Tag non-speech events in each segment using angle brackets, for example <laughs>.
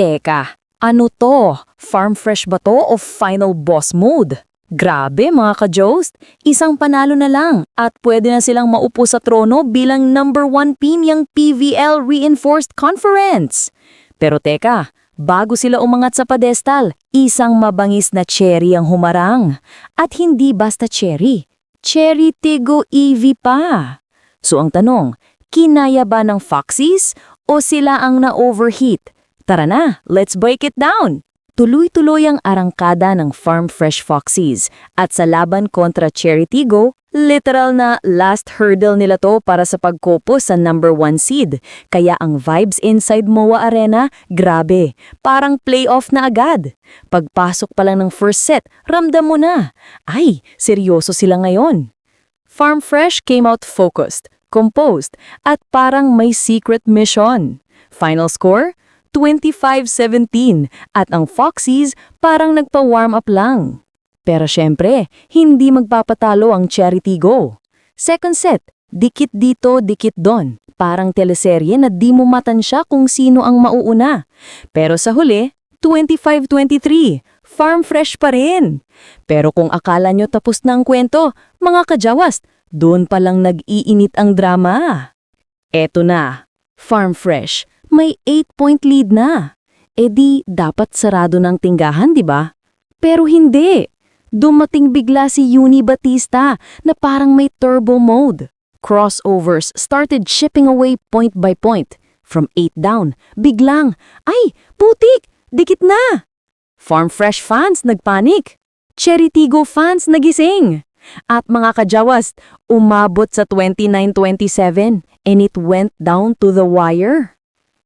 Teka, ano to? Farm fresh ba to o final boss mode? Grabe mga ka-Jost, isang panalo na lang at pwede na silang maupo sa trono bilang number one team yung PVL Reinforced Conference. Pero teka, bago sila umangat sa pedestal, isang mabangis na cherry ang humarang. At hindi basta cherry, cherry tigo EV pa. So ang tanong, kinaya ba ng Foxies o sila ang na-overheat? Tara na, let's break it down! Tuloy-tuloy ang arangkada ng Farm Fresh Foxies at sa laban kontra Cherry Tigo, literal na last hurdle nila to para sa pagkopo sa number one seed. Kaya ang vibes inside MOA Arena, grabe, parang playoff na agad. Pagpasok pa lang ng first set, ramdam mo na. Ay, seryoso sila ngayon. Farm Fresh came out focused, composed, at parang may secret mission. Final score? 25-17 at ang Foxies parang nagpa-warm up lang. Pero syempre, hindi magpapatalo ang Charity Go. Second set, dikit dito, dikit don. Parang teleserye na di mo matansya kung sino ang mauuna. Pero sa huli, 25-23, farm fresh pa rin. Pero kung akala nyo tapos na ang kwento, mga kajawas, doon pa lang nag-iinit ang drama. Eto na, farm fresh, may 8-point lead na. E di, dapat sarado ng tinggahan, di ba? Pero hindi. Dumating bigla si Uni Batista na parang may turbo mode. Crossovers started chipping away point by point. From 8 down, biglang, ay, putik, dikit na. Farm Fresh fans nagpanik. Cherry Tigo fans nagising. At mga kajawas, umabot sa 29-27 and it went down to the wire.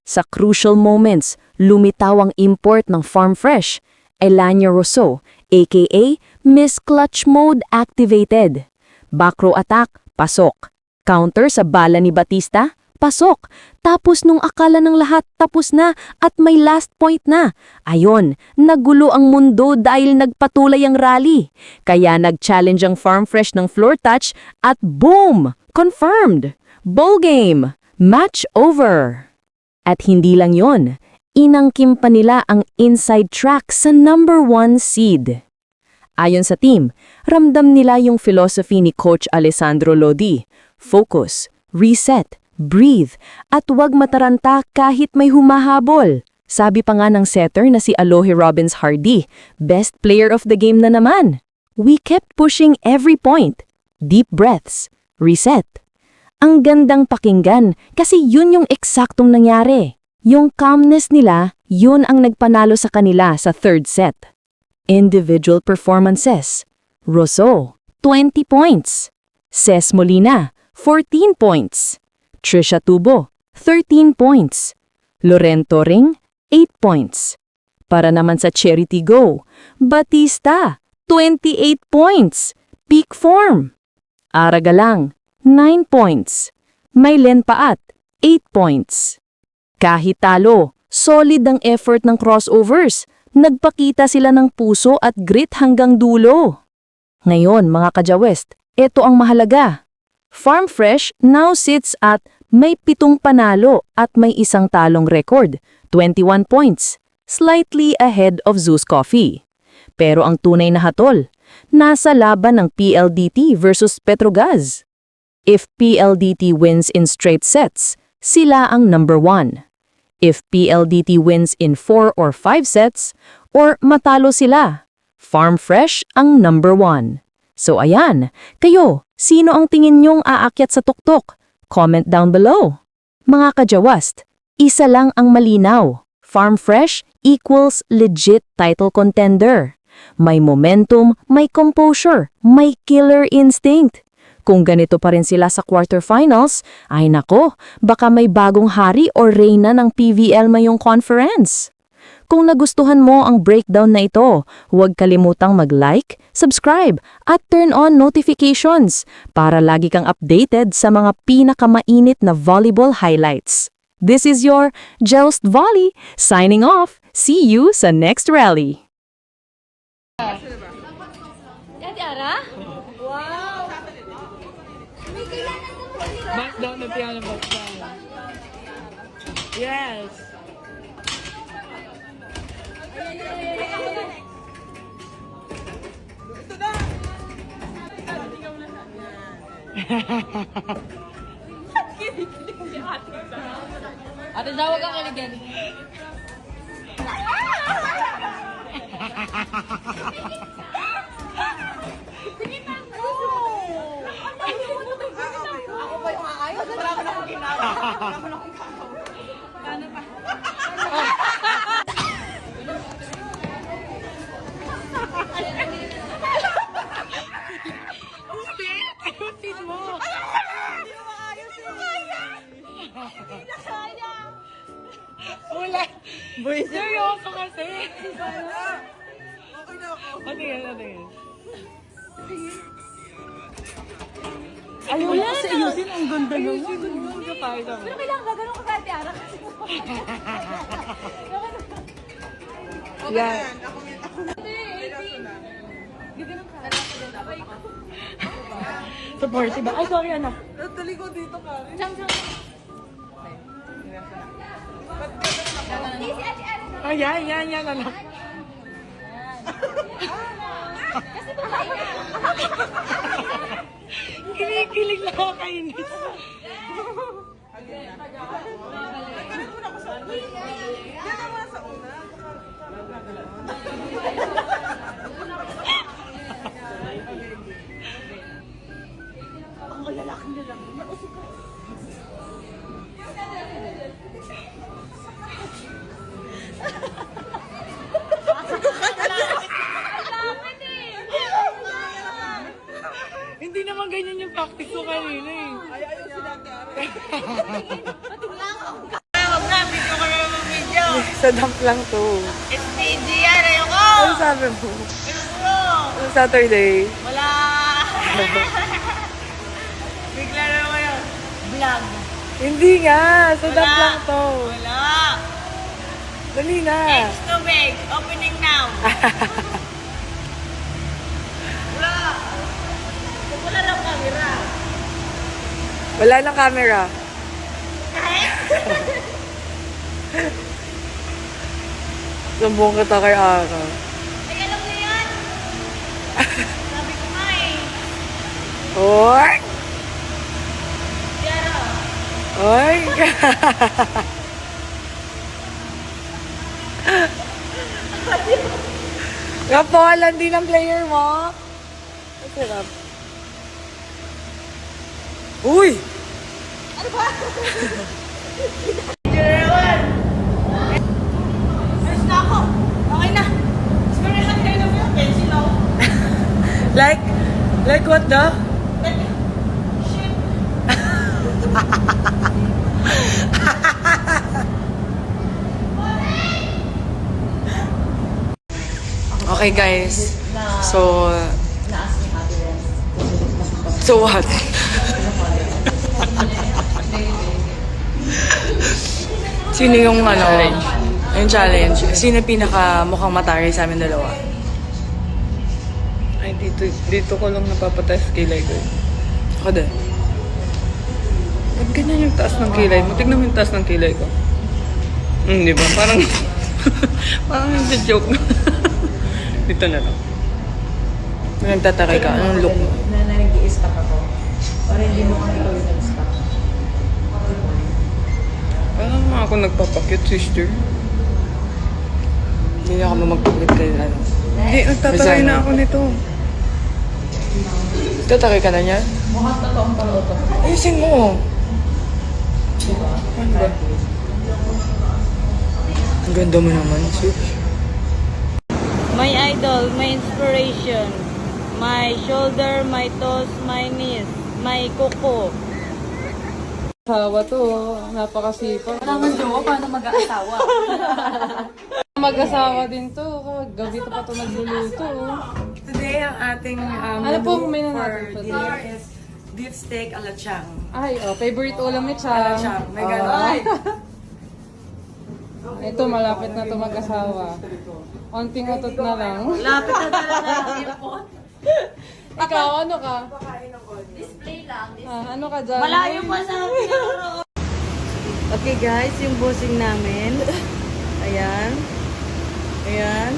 Sa crucial moments, lumitaw ang import ng Farm Fresh, Elania Rousseau, aka Miss Clutch Mode activated. Back row attack, pasok. Counter sa bala ni Batista, pasok. Tapos nung akala ng lahat tapos na at may last point na. Ayon, nagulo ang mundo dahil nagpatuloy ang rally. Kaya nag-challenge ang Farm Fresh ng floor touch at boom! Confirmed! Ball game! Match over! At hindi lang yon, inangkim pa nila ang inside track sa number one seed. Ayon sa team, ramdam nila yung philosophy ni Coach Alessandro Lodi, focus, reset, breathe, at huwag mataranta kahit may humahabol. Sabi pa nga ng setter na si Alohi Robbins Hardy, best player of the game na naman. We kept pushing every point. Deep breaths. Reset. Ang gandang pakinggan kasi yun yung eksaktong nangyari. Yung calmness nila, yun ang nagpanalo sa kanila sa third set. Individual performances. Rosso, 20 points. Ces Molina, 14 points. Trisha Tubo, 13 points. Lorento Ring, 8 points. Para naman sa Charity Go, Batista, 28 points. Peak form. Aragalang, 9 points. Maylen Paat, 8 points. Kahit talo, solid ang effort ng crossovers. Nagpakita sila ng puso at grit hanggang dulo. Ngayon, mga kajawest, ito ang mahalaga. Farm Fresh now sits at may pitong panalo at may isang talong record, 21 points, slightly ahead of Zeus Coffee. Pero ang tunay na hatol, nasa laban ng PLDT versus Petrogas. If PLDT wins in straight sets, sila ang number one. If PLDT wins in 4 or 5 sets, or matalo sila, Farm Fresh ang number one. So ayan, kayo, sino ang tingin nyong aakyat sa tuktok? Comment down below. Mga kajawast, isa lang ang malinaw. Farm Fresh equals legit title contender. May momentum, may composure, may killer instinct. Kung ganito pa rin sila sa quarterfinals, ay nako, baka may bagong hari o reyna ng PVL mayong conference. Kung nagustuhan mo ang breakdown na ito, huwag kalimutang mag-like, subscribe, at turn on notifications para lagi kang updated sa mga pinakamainit na volleyball highlights. This is your Joust Volley, signing off. See you sa next rally. champion of Botswana. Yes. jawab Jawa lagi. Hahaha. Wala mo na akong ginagawa. Wala mo na akong Ayusin mo. Wala. Boy, seryoso kasi. Okay na ako. Ano yan, ano yan? Ayaw mo kasi ayusin. Ang ganda naman. Ayusin. Ang kapay naman. Pero kailangan gagano'n ka Ate Ara kasi Yan. Sa party ba? Ay, sorry anak. Natali ko dito ka rin. Chang, chang. Ay, yan, yan, yan, anak. Kinikilig na <laughs> ako kainis. Ganun muna ako sa una. Ganun muna sa una. Ko kanina eh. Ay, ayaw si Ate Ara. Sa dump lang to. SPG yan, ayoko! Ano sabi mo? Ano Saturday? Wala! <laughs> Bigla na naman yun. Vlog. Hindi nga. Sa dump lang to. Wala! Dali na. It's too big. Opening now. <laughs> Wala! Wala lang camera. Wala nang camera. <laughs> Sumbong kita kay Ara. Ay, alam na yan. Sabi ko nga eh. Oy! Yara. Oy! <laughs> Kapalan din ang player mo. Ang sarap. Uy! <laughs> Like, like what the? <laughs> Shit. Okay guys, so... So what? Sino yung ano? Yung challenge. Sino pinaka mukhang matari sa amin dalawa? Ay, dito, dito ko lang napapatest kilay ko. eh. Ako din. Ba't ganyan yung taas ng kilay mo? Tignan mo yung taas ng kilay ko. Hmm, di ba? Parang, <laughs> parang yung joke. <laughs> dito na lang. Nagtataray ka. Anong look mo? na nag-i-stop ako. Para hindi mo kami ikaw ako nagpapakit, sister. Hindi na kami magpapit kayo. Ano? Hindi, nagtataray Resign. na ako nito. Tataray ka na niya? Mukhang totoong paloto. Ayusin mo. Ano ba? Ang ganda mo naman, sis. My idol, my inspiration, my shoulder, my toes, my knees, my kuko. Asawa to, napakasipag. Kailangan jowa, paano mag-aasawa? <laughs> Mag-asawa din to. Gabi to pa to nagluluto. Today, ang ating um, Ano po menu for natin dinner is beef steak ala chang. Ay, oh, favorite ulam ni Ala Chang. chang. May Oh. gano'n. <laughs> Ito, malapit na to mag-asawa. Onting utot na lang. Lapit na talaga. <laughs> Ikaw, ano ka? Display lang. Ah, ano ka dyan? Malayo pa sa. <laughs> Okay guys, yung bossing namin. Ayan. Ayan.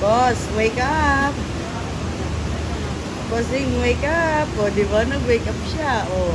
Boss, wake up. Bossing, wake up. O, di ba? Nag-wake up siya. O.